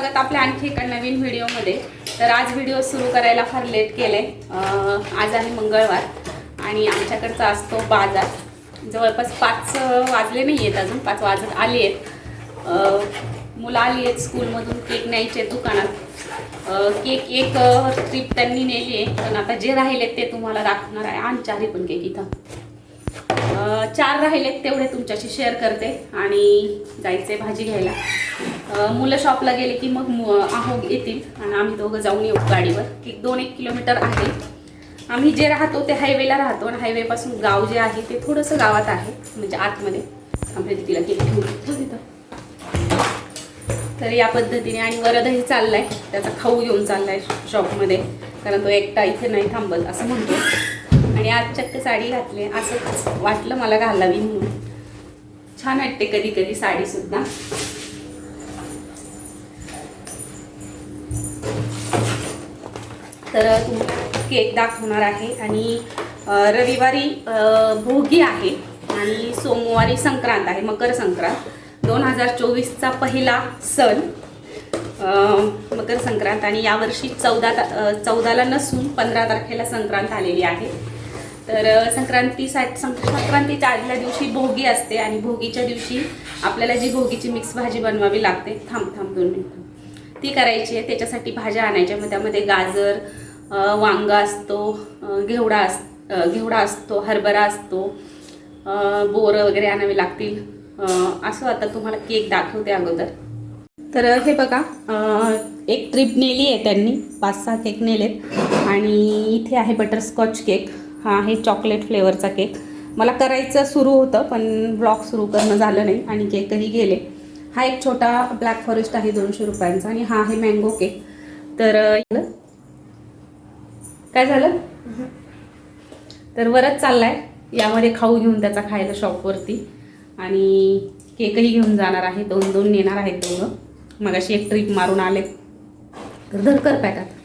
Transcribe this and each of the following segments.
स्वागत आपल्या आणखी एका नवीन व्हिडिओमध्ये. तर आज व्हिडिओ सुरू करायला फार लेट केले आज आहे मंगळवार आणि आमच्याकडचा असतो बाजार. जवळपास पाच वाजले नाही आहेत अजून पाच वाजत आली आहेत. मुलं आली आहेत स्कूलमधून केक न्यायचे आहेत दुकानात. केक एक ट्रिप त्यांनी नेली आहे. पण आता जे राहिलेत ते तुम्हाला दाखवणार आहे. आणि चारी पण केक इथं. चार राहिलेत तेवढे तुमच्याशी शेअर करते आणि जायचे भाजी घ्यायला. मुलं शॉपला गेले की मग आहो येतील आणि आम्ही दोघं जाऊन येऊ गाडीवर. की दोन एक किलोमीटर आहे. आम्ही जे राहतो ते हायवेला राहतो आणि हायवेपासून गाव जे आहे ते थोडंसं गावात आहे म्हणजे आतमध्ये. आमच्या तिला केक तिथं. तर या पद्धतीने आणि वरदही चाललाय. त्याचा खाऊ घेऊन चाललाय शॉपमध्ये कारण तो एकटा इथे नाही थांबत असं म्हणतो. आणि आज चक्क साडी घातली. असं वाटलं मला घालावी म्हणून. छान वाटते कधी कधी साडी सुद्धा. तर तुम्हाला केक दाखवणार आहे. आणि रविवारी भोगी आहे आणि सोमवारी संक्रांत आहे मकर संक्रांत. दोन हजार चोवीसचा पहिला सण मकर संक्रांत. आणि यावर्षी चौदा चौदाला नसून पंधरा तारखेला संक्रांत आलेली आहे. तर संक्रांतीसाठी संक्रांतीच्या आदल्या दिवशी भोगी असते आणि भोगीच्या दिवशी आपल्याला जी भोगीची मिक्स भाजी बनवावी लागते थांब थांब दोन मिनिटं. ती करायची आहे त्याच्यासाठी भाज्या आणायच्या मग त्यामध्ये गाजर वांगा असतो घेवडा अस घेवडा असतो हरभरा असतो बोरं वगैरे आणावी लागतील. असं आता तुम्हाला केक दाखवते अगोदर. तर हे बघा एक ट्रिप नेली आहे त्यांनी पाच सहा केक नेलेत. आणि इथे आहे बटरस्कॉच केक. हा आहे चॉकलेट फ्लेवरचा केक मला करायचं सुरू होतं पण ब्लॉग सुरू करणं झालं नाही आणि केकही गेले. हा एक छोटा ब्लॅक फॉरेस्ट आहे दोनशे रुपयांचा आणि हा आहे मँगो केक तर काय झालं? तर वरच चाललाय. यामध्ये खाऊ घेऊन त्याचा खायला शॉपवरती आणि केकही घेऊन जाणार आहे. दोन दोन नेणार आहेत दोघं. मग अशी एक ट्रिप मारून आले तर धर पॅकात. पॅक आता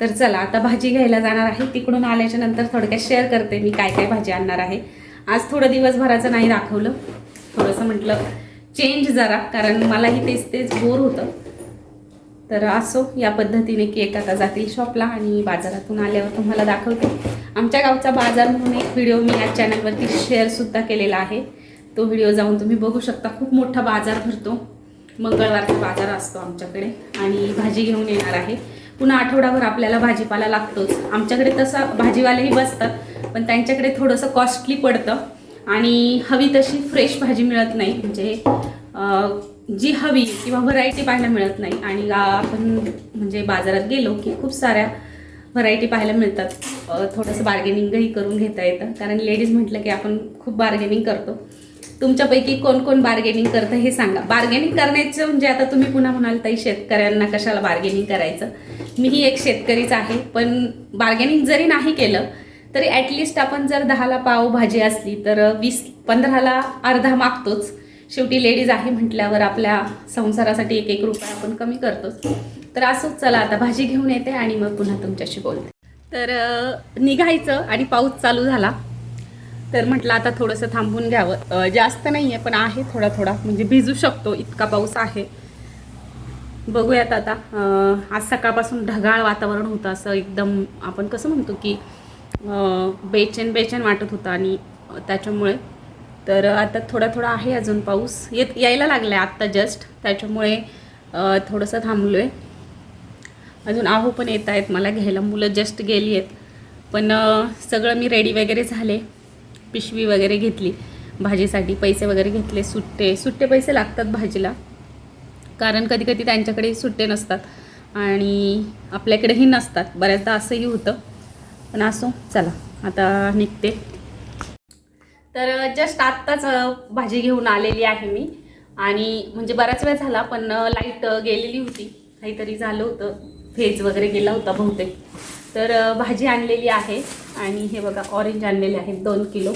तर चला आता भाजी घ्यायला जाणार आहे. तिकडून आल्याच्यानंतर थोडक्यात शेअर करते मी काय काय भाजी आणणार आहे. आज थोडं दिवसभराचं नाही दाखवलं. थोडंसं म्हटलं चेंज जरा कारण मलाही तेच तेच बोर होतं. तर असो या पद्धतीने केक आता जातील शॉपला आणि बाजारातून आल्यावर तुम्हाला दाखवते. आमच्या गावचा बाजार म्हणून एक व्हिडिओ मी या चॅनलवरती शेअरसुद्धा केलेला आहे. तो व्हिडिओ जाऊन तुम्ही बघू शकता. खूप मोठा बाजार भरतो. मंगळवारचा बाजार असतो आमच्याकडे. आणि भाजी घेऊन येणार आहे. पुन्हा आठवडाभर आपल्याला भाजीपाला लागतोच. आमच्याकडे तसं भाजीवालेही बसतात पण त्यांच्याकडे थोडंसं कॉस्टली पडतं आणि हवी तशी फ्रेश भाजी मिळत नाही. म्हणजे जी हवी किंवा व्हरायटी पाहायला मिळत नाही. आणि आपण म्हणजे बाजारात गेलो की खूप साऱ्या व्हरायटी पाहायला मिळतात. थोडंसं बार्गेनिंगही करून घेता येतं. कारण लेडीज म्हटलं की आपण खूप बार्गेनिंग करतो. तुमच्यापैकी कोण कोण बार्गेनिंग करतं हे सांगा. बार्गेनिंग करण्याचं म्हणजे आता तुम्ही पुन्हा म्हणाल ताई शेतकऱ्यांना कशाला बार्गेनिंग करायचं? मीही एक शेतकरीच आहे पण बार्गेनिंग जरी नाही केलं तरी ॲटलिस्ट आपण जर दहाला पाव भाजी असली तर वीस पंधराला अर्धा मागतोच. शेवटी लेडीज आहे म्हटल्यावर आपल्या संसारासाठी एक एक रुपया आपण कमी करतोच. तर असंच चला आता भाजी घेऊन येते आणि मग पुन्हा तुमच्याशी बोलते. तर निघायचं आणि पाऊस चालू झाला. तर म्हटलं आता थोडंसं थांबून घ्यावं. जास्त नाही आहे पण आहे थोडा थोडा. म्हणजे भिजू शकतो इतका पाऊस आहे. बघूयात आता. आज सकाळपासून ढगाळ वातावरण होतं असं एकदम आपण कसं म्हणतो की बेचैन बेचैन वाटत होतं आणि त्याच्यामुळे. तर आता थोडा थोडा आहे अजून पाऊस. येत यायला लागला आहे आत्ता जस्ट त्याच्यामुळे थोडंसं थांबलो आहे अजून आहो पण येत आहेत मला घ्यायला मुलं जस्ट गेली आहेत पण सगळं मी रेडी वगैरे झाले. पिशवी वगैरे घेतली भाजीसाठी पैसे वगैरे घेतले सुट्टे सुट्टे पैसे लागतात भाजीला. कारण कधी कधी त्यांच्याकडे सुट्टे नसतात आणि आपल्याकडेही नसतात. बऱ्याचदा असंही होतं. पण असो चला आता निघते. तर जस्ट आत्ताच भाजी घेऊन आलेली आहे मी. आणि म्हणजे बराच वेळ झाला पण लाइट गेलेली होती. काहीतरी झालं होतं. फेज वगैरे गेला होता बहुतेक. तर भाजी आणलेली आहे. आणि हे बघा ऑरेंज आणलेले आहेत दोन किलो.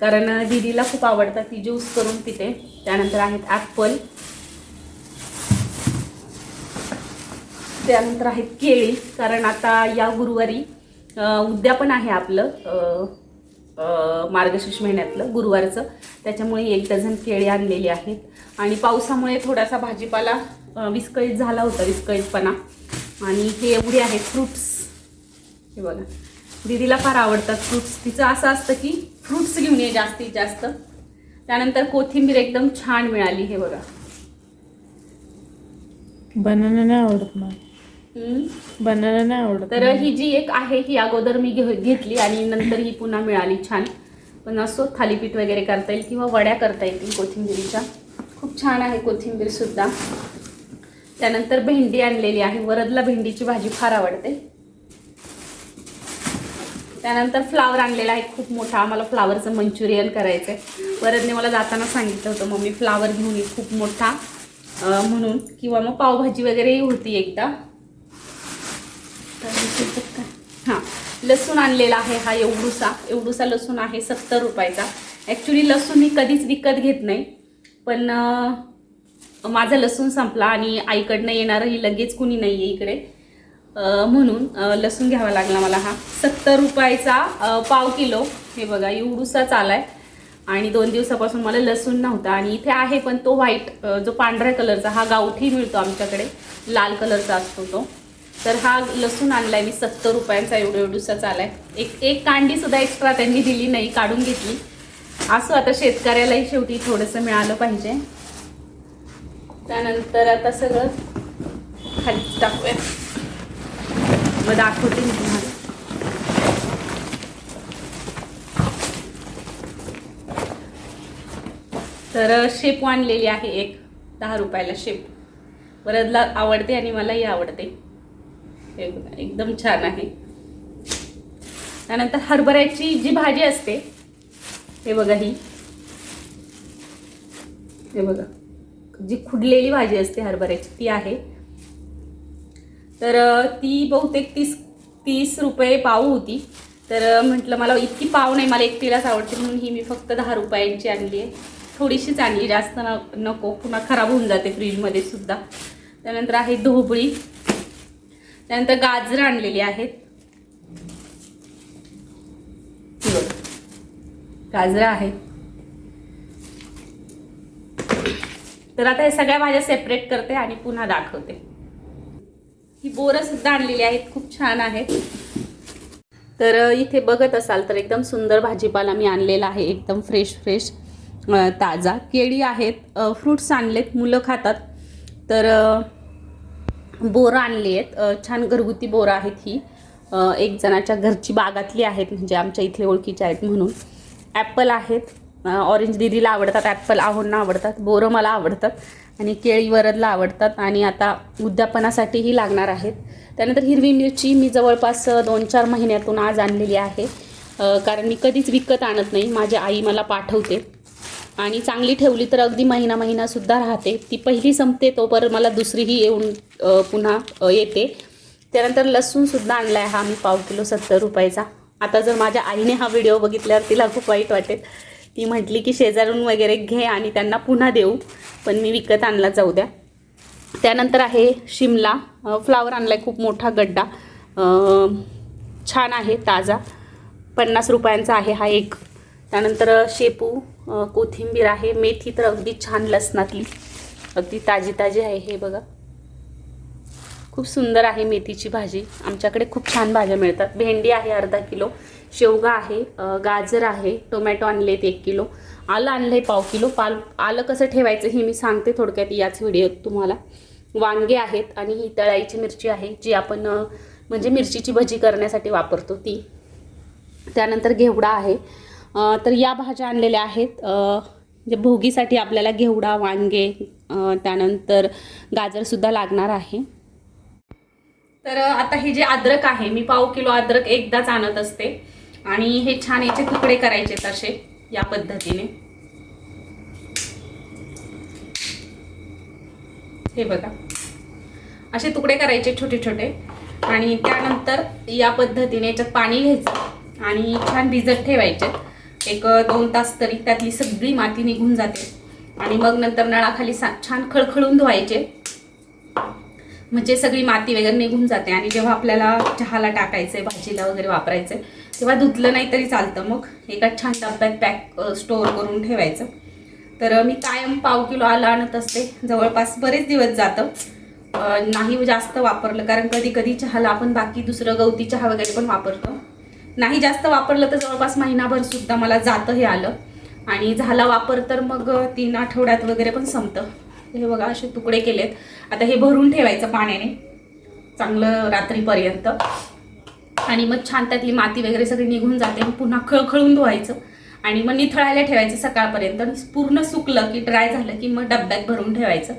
कारण दिदीला खूप आवडतं ती ज्यूस करून पिते. त्यानंतर आहेत ॲपल त्यानंतर आहेत केळी. कारण आता या गुरुवारी उद्या पण आहे आपलं मार्गशीर्ष महिन्यातलं गुरुवारचं. त्याच्यामुळे एक डझन केळी आणलेली आहेत. आणि पावसामुळे थोडासा भाजीपाला विस्कळीत झाला होता विस्कळीतपणा. आणि हे एवढे आहेत फ्रुट्स हे बघा. दीदीला फार आवडतात फ्रुट्स तिचं असं असतं की फ्रुट्स घेऊन ये जास्तीत जास्त. त्यानंतर कोथिंबीर एकदम छान मिळाली हे बघा. बनाना नाही आवडत मला. हम्म. बनाना नाही आवडत तर ही जी एक आहे ही अगोदर मी घे घेतली आणि नंतर ही पुन्हा मिळाली छान. पण असो थालीपीठ वगैरे करता येईल किंवा वड्या करता येतील कोथिंबिरीच्या. खूप छान आहे कोथिंबीर सुद्धा. त्यानंतर भेंडी आणलेली आहे. वरदला भेंडीची भाजी फार आवडते. त्यानंतर फ्लावर आणलेला आहे खूप मोठा. आम्हाला फ्लावरचं मंचुरियन करायचं आहे वरदने मला जाताना सांगितलं होतं मम्मी फ्लावर घेऊन ये खूप मोठा. म्हणून. किंवा मग पावभाजी वगैरेही होती एकदा. हां लसूण आणलेला आहे हा एवढूसा. एवढूसा लसूण आहे सत्तर रुपयाचा. ॲक्च्युली लसूण मी कधीच विकत घेत नाही. पण माझा लसूण संपला आणि आईकडनं येणारंही लगेच कुणी नाही आहे इकडे. म्हणून लसूण घ्यावा लागला मला हा. सत्तर रुपयाचा पाव किलो. हे बघा एवढूसाच आलाय आणि दोन दिवसापासून मला लसूण नव्हता. आणि इथे आहे पण तो व्हाईट जो पांढऱ्या कलरचा हा गावठी मिळतो आमच्याकडे. लाल कलरचा असतो तो. तर हा लसूण आणलाय मी सत्तर रुपयांचा एवढं एवढूसाच आलाय एक एक कांडी सुद्धा एक्स्ट्रा त्यांनी दिली नाही काढून घेतली. असं आता शेतकऱ्यालाही शेवटी थोडंसं मिळालं पाहिजे. त्यानंतर आता सगळं खाली टाकूया. मग दाखवते मी तुम्हाला. तर शेप आणलेली आहे एक. दहा रुपयाला शेप वरदला आवडते आणि मलाही आवडते. हे बघा, एकदम छान आहे. त्यानंतर हरभऱ्याची जी भाजी असते हे बघा ही. हे बघा जी खुडलेली भाजी असते हरभऱ्याची ती आहे. तर ती बहुतेक तीस तीस रुपये पाव होती. तर म्हटलं मला इतकी पाव नाही मला एकटीलाच आवडते म्हणून ही मी फक्त दहा रुपयांची आणली आहे. थोडीशीच आणली जास्त न नको पुन्हा खराब होऊन जाते फ्रीजमध्ये सुद्धा. त्यानंतर आहे ढोबळी. त्यानंतर गाजरं आणलेली आहेत. गाजरं आहेत. तर आता हे सगळ्या भाज्या सेपरेट करते आणि पुन्हा दाखवते. ही बोरं सुद्धा आणलेली आहेत खूप छान आहेत. तर इथे बघत असाल तर एकदम सुंदर भाजीपाला मी आणलेला आहे एकदम फ्रेश फ्रेश ताजा. केळी आहेत फ्रुट्स आणलेत मुलं खातात. तर बोरं आणली आहेत छान घरगुती बोरं आहेत ही. एक जणाच्या घरची बागातली आहेत म्हणजे आमच्या इथले ओळखीच्या आहेत म्हणून. ॲपल आहेत. ऑरेंज दिदीला आवडतात ॲपल आहोंना आवडतात बोरं मला आवडतात आणि केळी वरदला आवडतात आणि आता उद्यापनासाठीही लागणार आहेत. त्यानंतर हिरवी मिरची मी जवळपास दोन चार महिन्यातून आज आणलेली आहे. कारण मी कधीच विकत आणत नाही माझी आई मला पाठवते. आणि चांगली ठेवली तर अगदी महिना महिनासुद्धा राहते. ती पहिली संपते तोपर मला दुसरीही येऊन पुन्हा येते. त्यानंतर लसूणसुद्धा आणला आहे हा मी पाव किलो सत्तर रुपयाचा. आता जर माझ्या आईने हा व्हिडिओ बघितल्यावर तिला खूप वाईट वाटेल. ती म्हटली की शेजारून वगैरे घे आणि त्यांना पुन्हा देऊ पण मी विकत आणला जाऊ द्या. त्यानंतर आहे शिमला. फ्लावर आणला आहे खूप मोठा गड्डा. छान आहे ताजा. पन्नास रुपयांचा आहे हा एक. त्यानंतर शेपू कोथिंबीर आहे. मेथी तर अगदी छान लसणातली. अगदी ताजी ताजी आहे हे बघा. खूप सुंदर आहे मेथीची भाजी. आमच्याकडे खूप छान भाज्या मिळतात. भेंडी आहे अर्धा किलो. शेवगा आहे गाजर आहे टोमॅटो आणलेत एक किलो. आलं आणलं आहे पाव किलो. पाल आलं कसं ठेवायचं हे मी सांगते थोडक्यात याच व्हिडिओत तुम्हाला. वांगे आहेत आणि ही तळाईची मिरची आहे जी आपण म्हणजे मिरचीची भजी करण्यासाठी वापरतो ती. त्यानंतर घेवडा आहे. तर या भाज्या आणलेल्या आहेत. म्हणजे भोगीसाठी आपल्याला घेवडा वांगे त्यानंतर गाजरसुद्धा लागणार आहे. तर आता हे जे अद्रक आहे मी पाव किलो अद्रक एकदाच आणत असते. आणि हे छान याचे तुकडे करायचे असे या पद्धतीने. हे बघा. असे तुकडे करायचे छोटे छोटे आणि त्यानंतर या पद्धतीने याच्यात पाणी घ्यायचं आणि छान भिजत ठेवायचे. एक दोन तास तरी त्यातली सगळी माती निघून जाते. आणि मग नंतर नळाखाली सा छान खळखळून धुवायचे. म्हणजे सगळी माती वगैरे निघून जाते. आणि जेव्हा आपल्याला चहाला टाकायचंय भाजीला वगैरे वापरायचंय किंवा धुतलं नाही तरी चालतं. मग एका छान डब्यात पॅक स्टोअर करून ठेवायचं. तर मी कायम पाव किलो आला आणत असते. जवळपास बरेच दिवस जातं. नाही जास्त वापरलं. कारण कधी कधी चहाला आपण बाकी दुसरं गवती चहा वगैरे पण वापरतो. नाही जास्त वापरलं तर जवळपास महिनाभर सुद्धा मला जातं हे आलं. आणि झाला वापर तर मग तीन आठवड्यात वगैरे पण संपतं. हे बघा असे तुकडे केलेत. आता हे भरून ठेवायचं पाण्याने. चांगलं रात्रीपर्यंत. आणि मग छान त्यातली माती वगैरे सगळी निघून जाते मग पुन्हा खळखळून धुवायचं. आणि मग निथळायला ठेवायचं सकाळपर्यंत. आणि पूर्ण सुकलं की ड्राय झालं की मग डब्यात भरून ठेवायचं.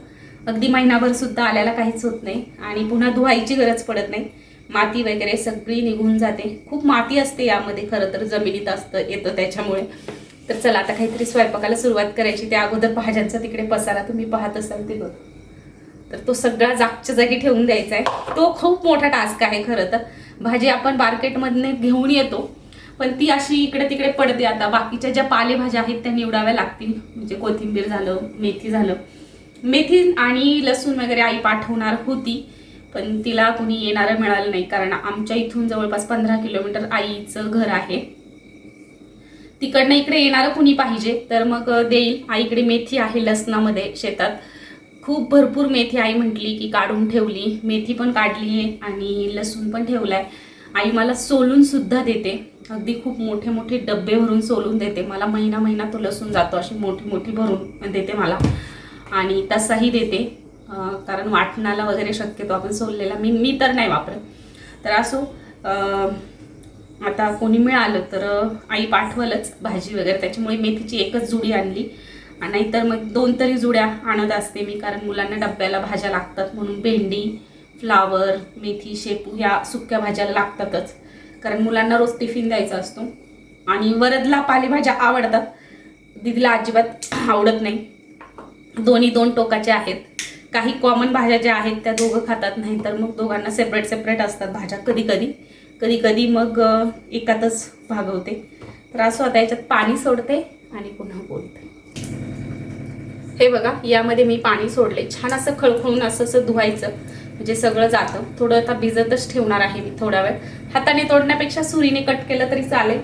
अगदी महिनाभर सुद्धा आल्याला काहीच होत नाही. आणि पुन्हा धुवायची गरज पडत नाही. माती वगैरे सगळी निघून जाते. खूप माती असते यामध्ये खरं तर जमिनीत असतं येतं त्याच्यामुळे. तर चला आता काहीतरी स्वयंपाकाला सुरुवात करायची. त्या अगोदर भाज्यांचा तिकडे पसारा तुम्ही पाहत असाल ते बघ. तर तो सगळा जागच्या जागी ठेवून द्यायचा आहे. तो खूप मोठा टास्क आहे खरं तर. भाजी आपण मार्केटमधनं घेऊन येतो पण ती अशी इकडे तिकडे पडते. आता बाकीच्या ज्या पालेभाज्या आहेत त्या निवडाव्या लागतील. म्हणजे कोथिंबीर झालं मेथी झालं. मेथी आणि लसूण वगैरे आई पाठवणार होती पण तिला कुणी येणारं मिळालं नाही. कारण आमच्या इथून जवळपास पंधरा किलोमीटर आईचं घर आहे. तिकडनं इकडे येणारं कुणी पाहिजे? तर मग देईल. आईकडे मेथी आहे लसणामध्ये शेतात. खूप भरपूर मेथी आई म्हटली की काढून ठेवली. मेथी पण काढली आहे आणि लसूण पण ठेवलाय. आई मला सोलून सुद्धा देते. अगदी खूप मोठे मोठे डब्बे भरून सोलून देते. मला महिना महिना तो लसूण जातो. अशी मोठी मोठी भरून देते मला. आणि तसाही देते. कारण वाटणाला वगैरे शक्यतो आपण सोललेला मी मी तर नाही वापरत. तर असो आता कोणी मिळालं तर आई पाठवलंच भाजी वगैरे. त्याच्यामुळे मेथीची एकच जुडी आणली. आणि नाहीतर मग दोन तरी जुड्या आणत असते मी कारण मुलांना डब्याला भाज्या लागतात म्हणून भेंडी फ्लावर मेथी शेपू ह्या सुक्या भाज्या लागतातच. कारण मुलांना रोज टिफिन द्यायचा असतो. आणि वरदला पालेभाज्या आवडतात. दीदीला अजिबात आवडत नाही. दोन्ही दोन टोकाचे आहेत. काही कॉमन भाज्या ज्या आहेत त्या दोघं खातात. नाही तर मग दोघांना सेपरेट सेपरेट असतात भाज्या कधी कधी. कधी कधी मग एकातच भागवते तर असं आता याच्यात पाणी सोडते आणि पुन्हा बोलते. हे बघा यामध्ये मी पाणी सोडले छान असं खळखळून असं असं धुवायचं. म्हणजे सगळं जातं. थोडं आता भिजतच ठेवणार आहे मी थोडा वेळ. हाताने तोडण्यापेक्षा सुरीने कट केलं तरी चालेल.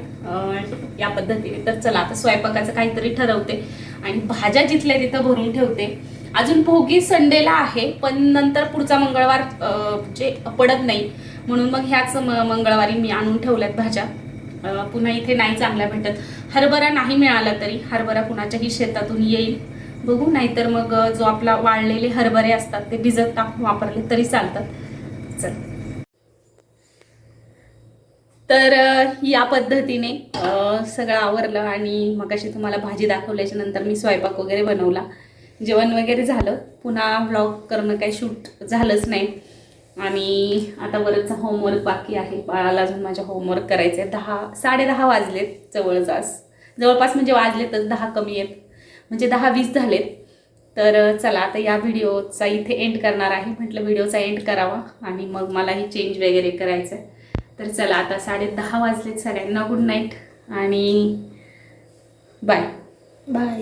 या पद्धतीने. तर चला आता स्वयंपाकाचं काहीतरी ठरवते. आणि भाज्या जिथल्या तिथं भरून ठेवते. अजून भोगी संडेला आहे पण नंतर पुढचा मंगळवार जे म्हणजे पडत नाही. म्हणून मग ह्याच म- मंगळवारी मी आणून ठेवल्यात भाज्या. पुन्हा इथे नाही चांगल्या भेटत. हरभरा नाही मिळाला तरी हरभरा कुणाच्याही शेतातून येईल. बघू नाहीतर मग जो आपला वाळलेले हरभरे असतात ते भिजत टाकून वापरले तरी चालतात. चल. तर या पद्धतीने सगळं आवरलं आणि मग अशी तुम्हाला भाजी दाखवल्याच्या नंतर मी स्वयंपाक वगैरे बनवला. जेवण वगैरे झालं. पुन्हा व्लॉग करणं काही शूट झालंच नाही. आणि आता बरंचसा होमवर्क बाकी आहे. बाळाला अजून माझ्या होमवर्क करायचं आहे दहा साडे वाजलेत जवळपास जवळपास म्हणजे वाजलेतच दहा कमी आहेत. म्हणजे दहा वीस झालेत. तर चला आता या व्हिडिओचा इथे एंड करणार आहे. म्हटलं व्हिडिओचा एंड करावा आणि मग मलाही चेंज वगैरे करायचं आहे तर चला आता साडे दहा वाजलेत सगळ्यांना गुड नाईट आणि बाय बाय